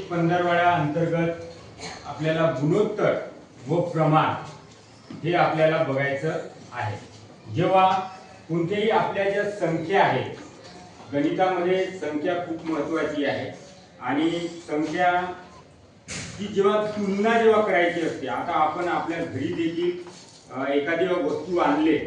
पंधरवाड्या अंतर्गत आपल्याला गुणोत्तर व प्रमाण हे आपल्याला बघायचं आहे. जेव्हा कोणतेही आपल्या ज्या संख्या आहेत गणितामध्ये संख्या खूप महत्वाची आहे. आणि संख्या ही जेव्हा तुलना जेव्हा करायची असते आता आपण आपल्या घरी देखील एखादी वस्तू आणले.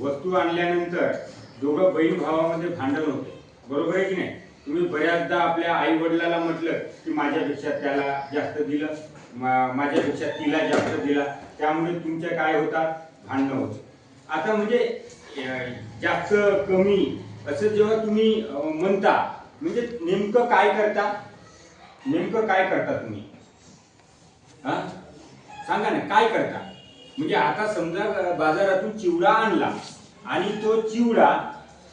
वस्तू आणल्यानंतर दोघं बहीण भावामध्ये भांडण होते. बरोबर आहे की नाही? तुम्ही बऱ्याचदा आपल्या आई वडिलाला म्हटलं की माझ्यापेक्षा त्याला जास्त दिलं माझ्यापेक्षा तिला जास्त दिला. त्यामुळे तुमच्या काय होतात? भांडणं होते आता म्हणजे जास्त कमी असं जेव्हा तुम्ही म्हणता म्हणजे नेमकं काय करता? नेमकं काय करता तुम्ही? हा? सांगा ना काय करता? म्हणजे आता समजा बाजारातून चिवडा आणला आणि तो चिवडा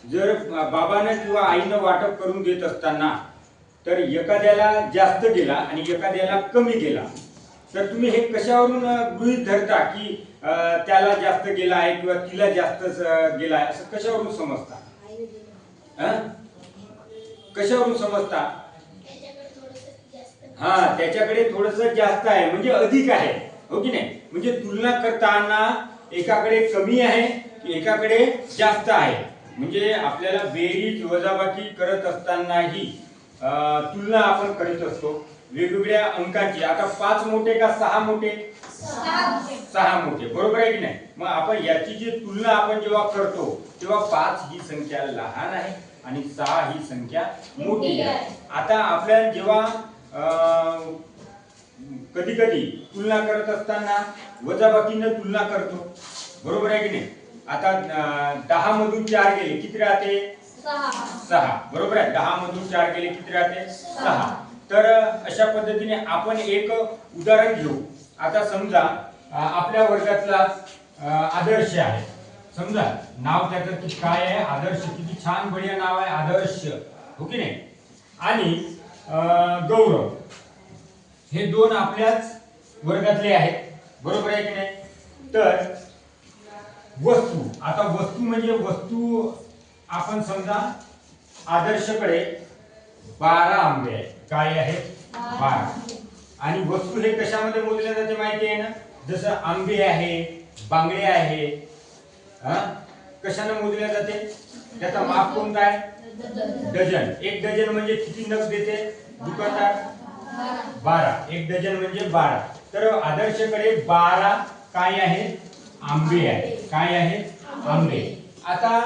जर बाबानं किंवा आईनं वाटप करून देत असताना तर एखाद्याला जास्त गेला आणि एखाद्याला कमी गेला तर तुम्ही हे कशावरून गृहित गृहीत धरता की त्याला जास्त गेला आहे किंवा तिला जास्त गेला आहे? असं कशावरून समजता? कशावरून समजता? हा त्याच्याकडे थोडस जास्त आहे म्हणजे अधिक आहे हो की नाही? म्हणजे तुलना करताना एकाकडे कमी आहे की एकाकडे जास्त आहे. म्हणजे आपल्याला बेरीज वजाबाकी करत असतानाही तुलना आपण करीत असतो. वेगवेगळ्या अंकाची. आता पाच मोठे का सहा मोठे? सहा मोठे. बरोबर आहे की नाही? मग आपण याची जी तुलना आपण जेव्हा करतो तेव्हा पाच ही संख्या लहान आहे आणि सहा ही संख्या मोठी आहे. आता आपल्याला जेव्हा कधी कधी तुलना करत असताना वजाबाकीनं तुलना करतो. बरोबर आहे की नाही? आता दहा मधून चार गेले किती राहते? सहा. बरोबर आहे? दहा मधून चार गेले किती राहते? सहा. तर अशा पद्धतीने आपण एक उदाहरण घेऊ. आता समजा आपल्या वर्गातला आदर्श आहे. समजा नाव त्याचं की काय आहे? आदर्श किती छान बढिया नाव आहे. आदर्श. हो की नाही? आणि गौरव. हे दोन आपल्याच वर्गातले आहेत. बरोबर आहे की नाही? तर वस्तू. आता वस्तू म्हणजे वस्तू आपण समजा आदर्शकडे बारा आंबे आहेत. काय आहेत? बारा. आणि वस्तू हे कशामध्ये मोजले जाते माहिती आहे ना? जसं आंबे आहे बांगडे आहे. हा? कशाने मोजले जाते? त्याचा माप कोणता आहे? डझन. एक डझन म्हणजे किती नग देते दुकानदार? बारा. एक डझन म्हणजे बारा. तर आदर्शकडे बारा काय आहे? आंबे आहे. काय आहे? आंबे. आता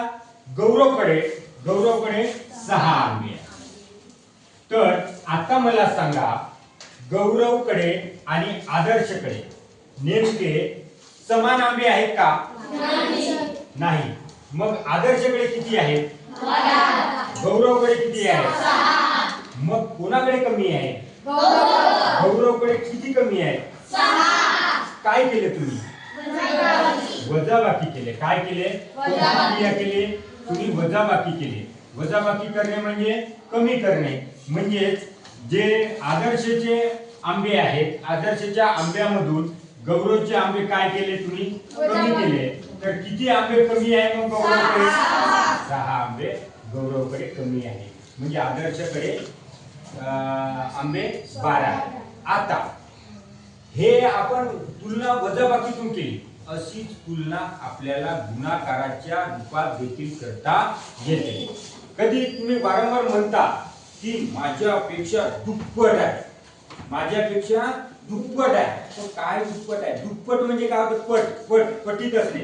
गौरवकडे गौरवकडे सहा आंबे तर आता मला सांगा गौरवकडे आणि आदर्शकडे नेमके समान आंबे आहेत का? नाही. मग आदर्शकडे किती आहेत? गौरवकडे किती आहे मग कोणाकडे कमी आहे? गौरवकडे किती कमी आहे काय केलं तुम्ही? वजाबाकी केले. काय केले? क्रिया केली. तुम्ही वजाबाकी केली. वजाबाकी करणे म्हणजे कमी करणे. म्हणजेच जे आदर्शचे आंबे आहेत आदर्शच्या आंब्यामधून गौरवचे आंबे काय केले तुम्ही? कमी केले. तर किती आंबे कमी आहे मग गौरवकडे? सहा. आंबे गौरवकडे कमी आहे. म्हणजे आदर्शकडे आंबे बारा. आता हे आपण तुलना वजाबाकीतून केली. अशीच तुलना आपल्याला गुणाकाराच्या रूपात देखील करता येते. कधी तुम्ही वारंवार म्हणता की माझ्यापेक्षा दुप्पट आहे. माझ्यापेक्षा दुप्पट आहे. तो काय दुप्पट आहे? दुप्पट म्हणजे काय होतं? पट पट पटीत असणे.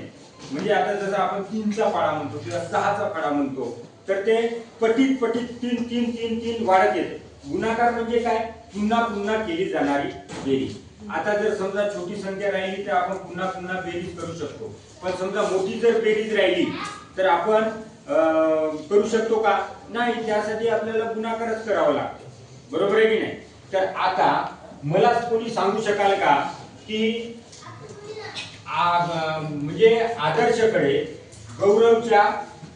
म्हणजे आता जसं आपण तीनचा पाडा म्हणतो किंवा सहाचा पाडा म्हणतो तर ते पटीत पटीत तीन तीन तीन तीन वाढत येते. गुणाकार म्हणजे काय? पुन्हा पुन्हा केली जाणारी बेरीज. आता जर समजा छोटी संख्या राहिली तर आपण पुन्हा पुन्हा बेरीज करू शकतो. पण समजा मोठी जर बेरीज राहिली तर आपण अं, करू शकतो का? नाही त्यासाठी आपल्याला गुणाकारच करावा लागतो. बरोबर आहे की नाही? तर आता मला कोणी सांगू शकाल का की म्हणजे आदर्शकडे गौरवच्या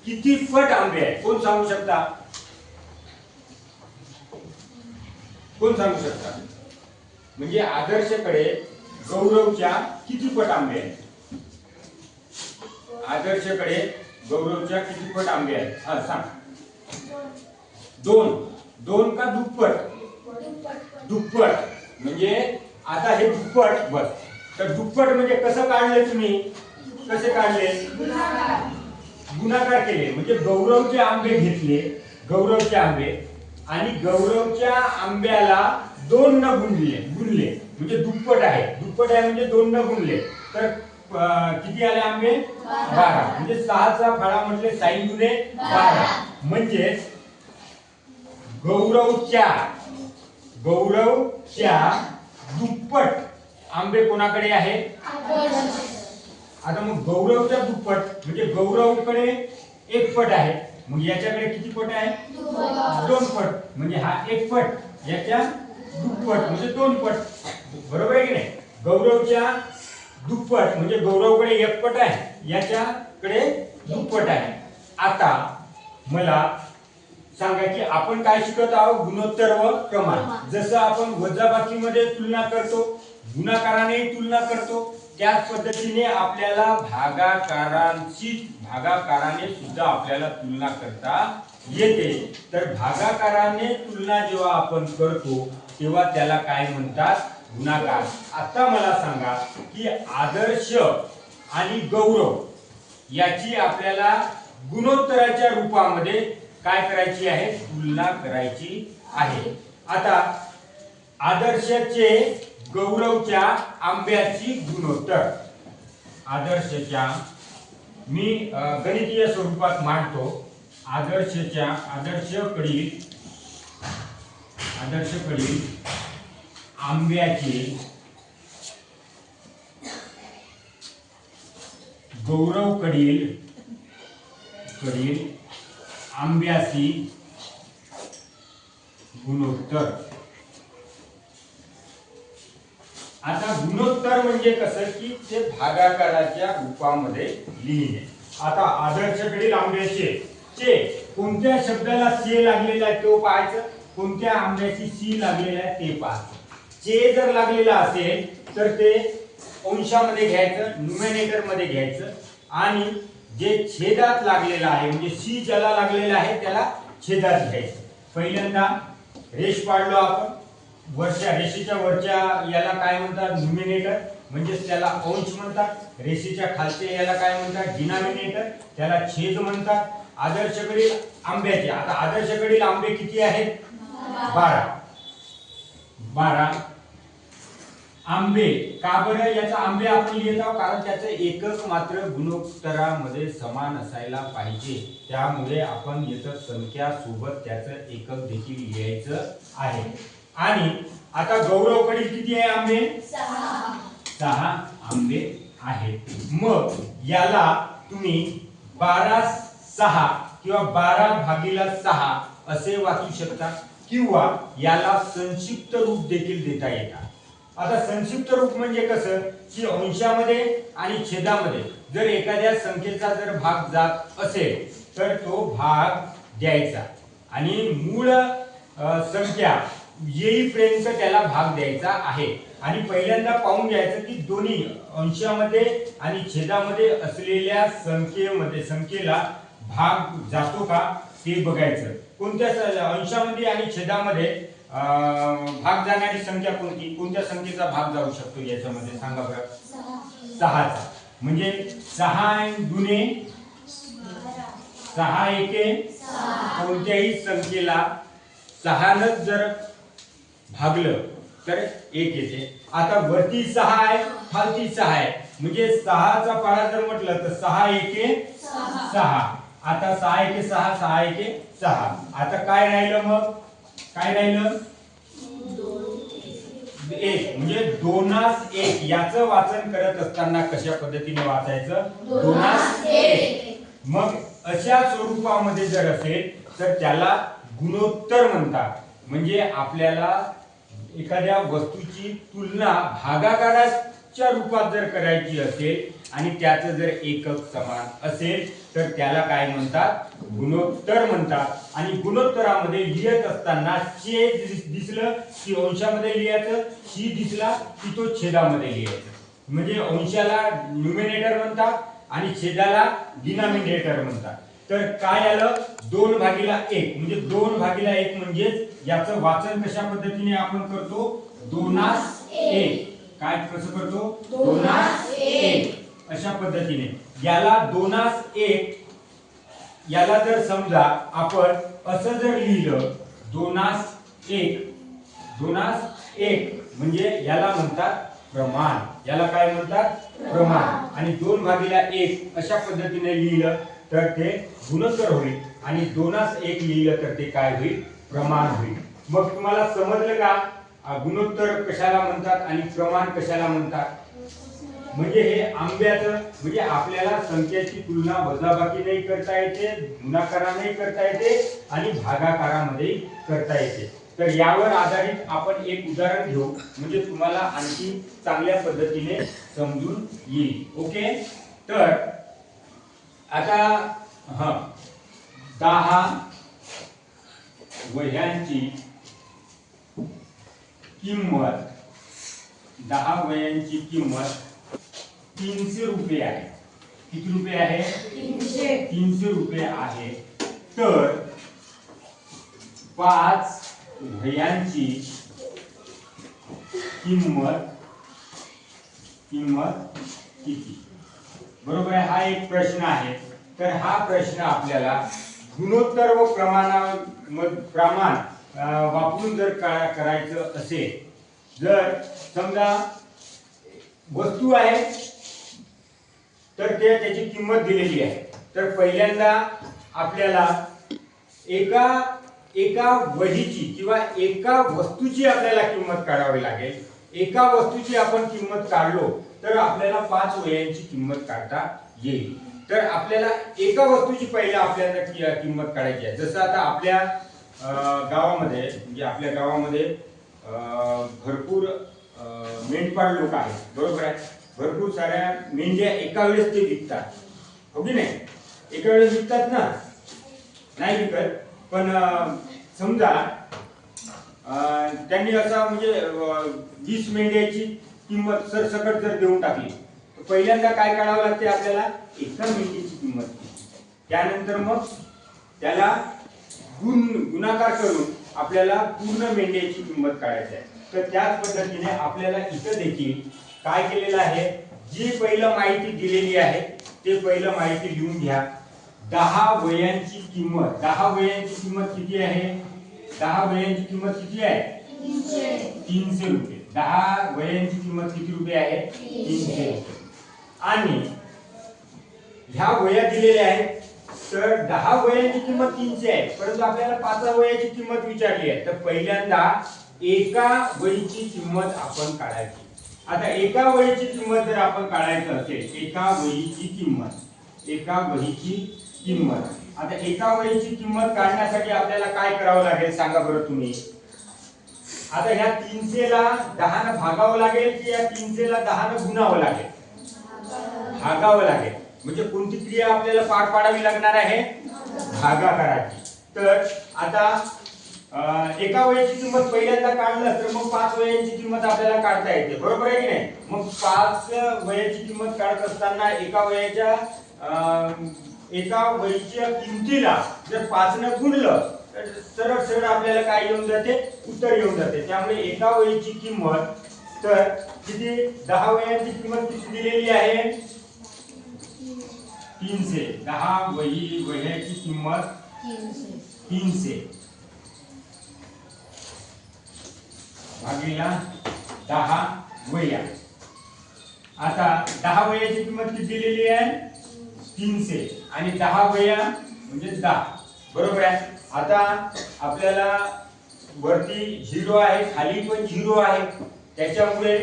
किती पट आंबे आहे कोण सांगू शकता? कोण सांगू शकता? म्हणजे आदर्शकडे गौरवच्या किती पट आंबे आहेत? आदर्शकडे गौरवच्या किती पट आंबे आहेत? हा सांग. दोन. दोन का दुप्पट? दुप्पट. म्हणजे आता हे दुप्पट बस. तर दुप्पट म्हणजे कसं काढले तुम्ही? कसे काढले? गुणाकार केले. म्हणजे गौरवचे आंबे घेतले गौरवचे आंबे. आणि गौरवच्या आंब्याला दोन न गुणले गुणले. म्हणजे दुप्पट आहे. दुप्पट आहे म्हणजे दोन न गुणले. तर किती आले आंबे? बारा. म्हणजे सहाचा फळा म्हटले साईन गुणे बारा. म्हणजेच गौरवच्या गौरवच्या दुप्पट आंबे कोणाकडे आहे? आता मग गौरवच्या दुप्पट म्हणजे गौरवकडे एक पट आहे. मग याच्याकडे किती पट आहे? दोन पट. म्हणजे हा एक पट. याच्या दुप्पट म्हणजे दोन पट बरोबर आहे की नाही? गौरवच्या दुप्पट म्हणजे गौरवकडे एक पट आहे याच्याकडे दुप्पट आहे. आता मला सांगा की आपण काय शिकत आहोत? गुणोत्तर व प्रमाण जसं आपण वजाबाकीमध्ये तुलना करतो गुणाकाराने तुलना करतो त्याच पद्धतीने आपल्याला भागाकारांची भागाकाराने सुद्धा आपल्याला तुलना करता येते. तर भागाकाराने तुलना जेव्हा आपण करतो तेव्हा त्याला काय म्हणतात? गुणाकार. आता मला सांगा की आदर्श आणि गौरव याची आपल्याला गुणोत्तराच्या रूपामध्ये काय करायची आहे? तुलना करायची आहे. आता आदर्शचे गौरवच्या आंब्याची गुणोत्तर. आदर्शच्या मी गणितीय स्वरूपात मांडतो. आदर्शच्या आदर्शकडील आदर्शकडील आंब्याचे गौरवकडील कडील आंब्याची गुणोत्तर. आता गुणोत्तर म्हणजे कसं की ते भागाकाराच्या रूपामध्ये लिहिणे. आता आदर्शकडील आंब्याचे. चे कोणत्या शब्दाला चे लागलेला आहे तो पाहायचं? कोणत्या आंब्याची सी लागलेला आहे ते पहा. चे जर लागलेला असेल तर ते अंशामध्ये घ्यायचं न्युमेनेटरमध्ये घ्यायचं. आणि जे छेदात लागलेलं आहे म्हणजे सी ज्याला लागलेला आहे त्याला छेदात घ्यायचं. पहिल्यांदा रेष पाडलो आपण. वरच्या रेषेच्या वरच्या याला काय म्हणतात? न्युमिनेटर म्हणजेच त्याला अंश म्हणतात. रेषेच्या खालच्या याला काय म्हणतात? डिनामिनेटर त्याला छेद म्हणतात. आदर्शकडील आंब्याचे. आता आदर्शकडील आंबे किती आहेत? बारा. बारा. आंबे. का बरं याचा आंबे आपण लिहित आहोत? कारण त्याचं एकक मात्र गुणोत्तरामध्ये समान असायला पाहिजे. त्यामुळे आपण याचं संख्या सोबत त्याचं एकक देखील लिहायचं आहे. आणि आता गौरवकडील किती आहे आंबे? सहा आंबे आहेत. मग याला तुम्ही बारा सहा किंवा बारा भागीला सहा असे वाचू शकता. किंवा याला संक्षिप्त रूप देखील देता येतात. आता संक्षिप्त रूप म्हणजे कसं? की अंशामध्ये आणि छेदामध्ये जर एखाद्या संख्येचा जर भाग जात असेल तर तो भाग द्यायचा. आणि मूळ संख्या येईपर्यंत त्याला भाग द्यायचा आहे. आणि पहिल्यांदा पाहून घ्यायचं की दोन्ही अंशामध्ये आणि छेदामध्ये असलेल्या संख्येमध्ये संख्येला भाग जातो का? ते बघायचं. कोणत्या अंशामध्ये आणि छेदामध्ये भाग जाणारी संख्या कोणती? कोणत्या संख्येचा भाग जाऊ शकतो याच्यामध्ये? सांगा बरं. सहाचा. म्हणजे सहा गुणे सहा एके कोणत्याही संख्येला सहानच जर भागलं तर एक येते. आता वरती सहा आहे खालती सहा आहे. म्हणजे सहाचा पाळा जर म्हटलं तर सहा एके सहा. आता सहा एके सहा सहा एके सहा. आता काय राहिलं मग? काय राहिलं? एक. म्हणजे दोनास एक. याच वाचन करत असताना कशा पद्धतीने वाचायचं? दोनास एक. मग अशा स्वरूपामध्ये जर असेल तर त्याला गुणोत्तर म्हणतात. म्हणजे आपल्याला एखाद्या वस्तूची तुलना भागाकाराच्या रूपात जर करायची असेल आणि त्याचं जर एकक समान असेल तर त्याला काय म्हणतात? गुणोत्तर म्हणतात. आणि गुणोत्तरामध्ये लिहित असताना चे दिसलं की अंशामध्ये लिहायचं शी दिसला की तो छेदामध्ये लिहायचं. म्हणजे अंशाला न्युमिनेटर म्हणतात आणि छेदाला डिनॉमिनेटर म्हणतात. तर काय आलं? दोन भागीला एक. म्हणजे दोन भागीला एक म्हणजेच याचं वाचन कशा पद्धतीने आपण करतो? दोनास एक. काय कसं करतो? दोनास एक. अशा पद्धतीने. याला दोनास एक याला जर समजा आपण असं जर लिहिलं दोनास एक दोनास एक म्हणजे याला म्हणतात प्रमाण. याला काय म्हणतात? प्रमाण. आणि दोन भागीला एक अशा पद्धतीने लिहिलं तर ते गुणोत्तर होईल. आणि दोनास एक लिहिलं तर ते काय होईल? प्रमाण होईल. मग तुम्हाला समजलं का? गुणोत्तर कशाला म्हणतात आणि प्रमाण कशाला म्हणतात? म्हणजे हे आंब्याचं म्हणजे आपल्याला संख्याची तुलना वजाबाकी नाही करता येते गुणाकारानेही करता येते आणि भागाकारामध्ये करता येते. तर यावर आधारित आपण एक उदाहरण घेऊ. म्हणजे तुम्हाला आणखी चांगल्या पद्धतीने समजून येईल. ओके? तर आता हा. दहा वह्यांची किंमत. दहा वयांची किंमत. तीनशे रुपये आहे. किती रुपये आहे? तीनशे. रुपये आहे. तर पाच वह्यांची किंमत किंमत किती? बरोबर आहे? हा एक प्रश्न आहे. तर हा प्रश्न आपल्याला गुणोत्तर व प्रमाणा प्रमाण वापरून जर का- करायचं असेल जर समजा वस्तू आहे तर ते त्याची किंमत दिलेली आहे. तर पहिल्यांदा आपल्याला एका एका वहीची किंवा एका वस्तूची आपल्याला किंमत काढावी लागेल. एका वस्तूची आपण किंमत काढलो तर आपल्याला पाच वह्यांची किंमत काढता येईल. तर आपल्याला एका वस्तूची पहिला आपल्याला कि- किंमत काढायची आहे. जसं आता आपल्या गावामध्ये म्हणजे आपल्या गावामध्ये भरपूर मेंढपाळ लोक आहेत. बरोबर आहे? भरपूर साऱ्या मेंढ्या एका वेळेस ते विकतात. हो की नाही? एका वेळेस विकतात ना? नाही विकत. पण समजा त्यांनी असा म्हणजे वीस मेंढ्याची किंमत सरसकट जर देऊन टाकली तर पहिल्यांदा काय काढावं लागते आपल्याला? एका मेंढीची किंमत. त्यानंतर मग त्याला गुण गुणाकार करून आपल्याला पूर्ण मेंढ्याची किंमत काढायची आहे. तर त्याच पद्धतीने आपल्याला इथं देखील काय केलेलं आहे? जी पहिलं माहिती दिलेली आहे ते पहिलं माहिती लिहून घ्या. दहा वयांची किंमत. दहा वयांची किंमत किती आहे? दहा वयांची किंमत किती आहे? तीनशे. रुपये. दहा वयांची किंमत किती रुपये आहे? तीनशे रुपये. आणि ह्या वया दिलेल्या आहेत. तर दहा वयांची किंमत तीनशे आहे. परंतु आपल्याला पाच वयाची किंमत विचारली आहे. तर पहिल्यांदा एका वहीची किंमत आपण काढायची. आता एका वहीची किंमत जर आपण काढायचं असेल एका वहीची किंमत एका वहीची किंमत. आता एका वहीची किंमत काढण्यासाठी आपल्याला काय करावं लागेल सांगा बरं तुम्ही. आता ह्या तीनशेला दहानं भागावं लागेल की या तीनशेला दहानं गुणावं लागेल? भागावं लागेल. म्हणजे कोणती क्रिया आपल्याला पार पाडावी लागणार आहे? भागाकाराची. तर आता एका वयाची किंमत पहिल्यांदा काढलं तर मग पाच वयांची किंमत आपल्याला काढता येते. बरोबर आहे की नाही? मग पाच वयाची किंमत काढत असताना एका वयाच्या एका वयाच्या किमतीला जर पाचनं गुणलं तर सरळ सरळ आपल्याला काय येऊन जाते? उत्तर येऊन जाते. त्यामुळे एका वयाची किंमत तर किती? दहा वयांची किंमत किती दिलेली आहे? तीनशे. दहा वही वह्याची किंमत तीनशे. तीनशे भागीला दहा वया आता दहा वयाची किंमत किती दिलेली आहे? तीनशे. आणि दहा वया म्हणजे दहा. बरोबर आहे? आता आपल्याला वरती झिरो आहे खाली पण झिरो आहे. त्याच्यामुळे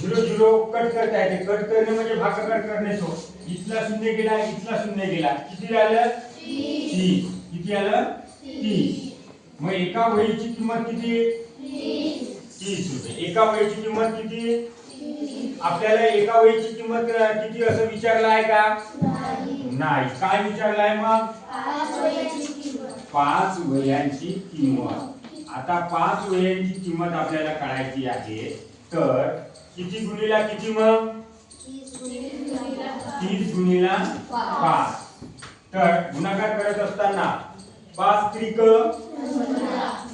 झिरो झिरो कट करता येते. कट करणे म्हणजे भागाकार करणे सो इथला शून्य गेला इथला शून्य गेला. किती आलं तीस किती आलं? तीस मग एका वहीची किंमत किती? तीस रुपये. एका वहीची किंमत किती? आपल्याला एका वहीची किंमत किती असं विचारलं आहे का? नाही. काय विचारलं आहे मग? पाच वह्यांची किंमत. आता पाच वह्यांची किंमत आपल्याला काढायची आहे. तर किती गुणीला किती मग? तीस गुणीला पाच. तर गुणाकार करत असताना पाच त्रिक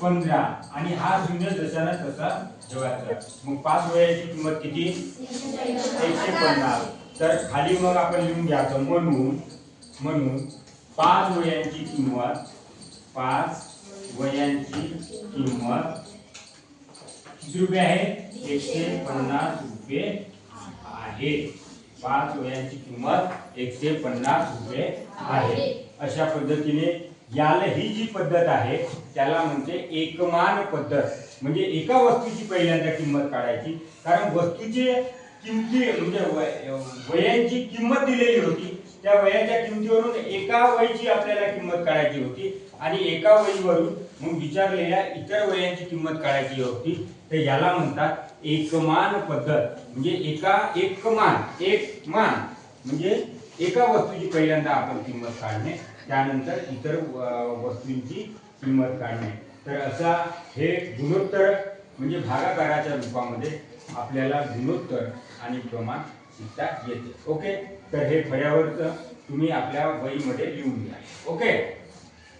पंधरा. आणि हा शून्य जशाना तसा ठेवायचा मग पाच वयाची किंमत किती? एकशे पन्नास. तर खाली मग आपण लिहून घ्यायचं म्हणून म्हणून पाच वयांची किंमत पाच वयांची किंमत किती रुपये आहे? एकशे पन्नास रुपये आहे. पाच वयांची किंमत एकशे पन्नास रुपये आहे. अशा पद्धतीने याला ही जी पद्धत आहे त्याला म्हणते एकमान पद्धत. म्हणजे एका वस्तूची पहिल्यांदा किंमत काढायची. कारण वस्तूची किमती म्हणजे वय- वयांची किंमत दिलेली होती त्या वयाच्या किमतीवरून एका वयची आपल्याला किंमत काढायची होती आणि एका वयीवरून मग विचारलेल्या इतर वयांची किंमत काढायची होती. तर याला म्हणतात एकमान पद्धत. म्हणजे एका एकमान एक मान. म्हणजे एका वस्तूची पहिल्यांदा आपण किंमत काढणे. त्यानंतर इतर वस्तूंची किंमत काढणे. तर असा हे गुणोत्तर म्हणजे भागाकाराच्या रूपामध्ये आपल्याला गुणोत्तर आणि प्रमाण शिकता येते. ओके? तर हे फळ्यावरचं तुम्ही आपल्या वहीमध्ये लिहून घ्या. ओके?